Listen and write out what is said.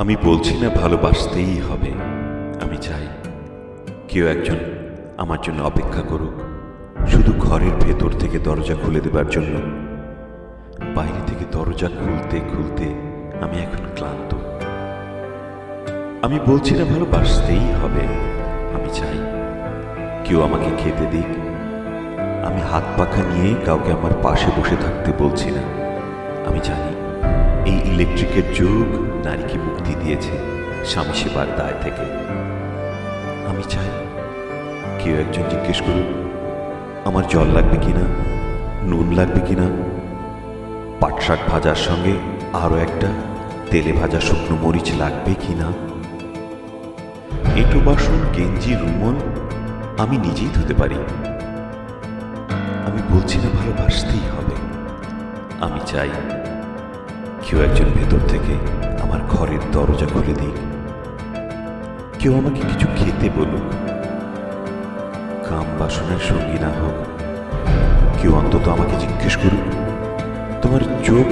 আমি বলছি না ভালোবাসতেই হবে। আমি চাই কেউ একজন আমার জন্য অপেক্ষা করুক। শুধু ঘরের ভেতর থেকে দরজা খুলে দেবার জন্য। বাইরে থেকে দরজা খুলতে খুলতে আমি এখন ক্লান্ত। আমি বলছি না ভালোবাসতেই হবে। আমি চাই কেউ আমাকে খেতে দিক। আমি হাত পাখা নিয়ে কাউকে আমার পাশে বসে থাকতে বলছি না। আমি জানি ইলেকট্রিকের যুগ নারীকে মুক্তি দিয়েছে স্বামী সেবার দায় থেকে? আমি চাই কেউ একজন জিজ্ঞেস করুক, আমার জল লাগবে কিনা, নুন লাগবে কিনা? পাট শাক ভাজার সঙ্গে আরও একটা তেলে ভাজা শুকনো মরিচ লাগবে কিনা? এঁটো বাসন, গেঞ্জি রুমন আমি নিজেই ধুতে পারি। আমি বলছি না ভালোবাসতেই হবে। আমি চাই কেউ একজন ভেতর থেকে আমার ঘরের দরজা খুলে দিক। কেউ আমাকে কিছু খেতে বলুক। কাম বাসনের সঙ্গী না হোক, কেউ অন্তত আমাকে জিজ্ঞেস করুক, তোমার চোখ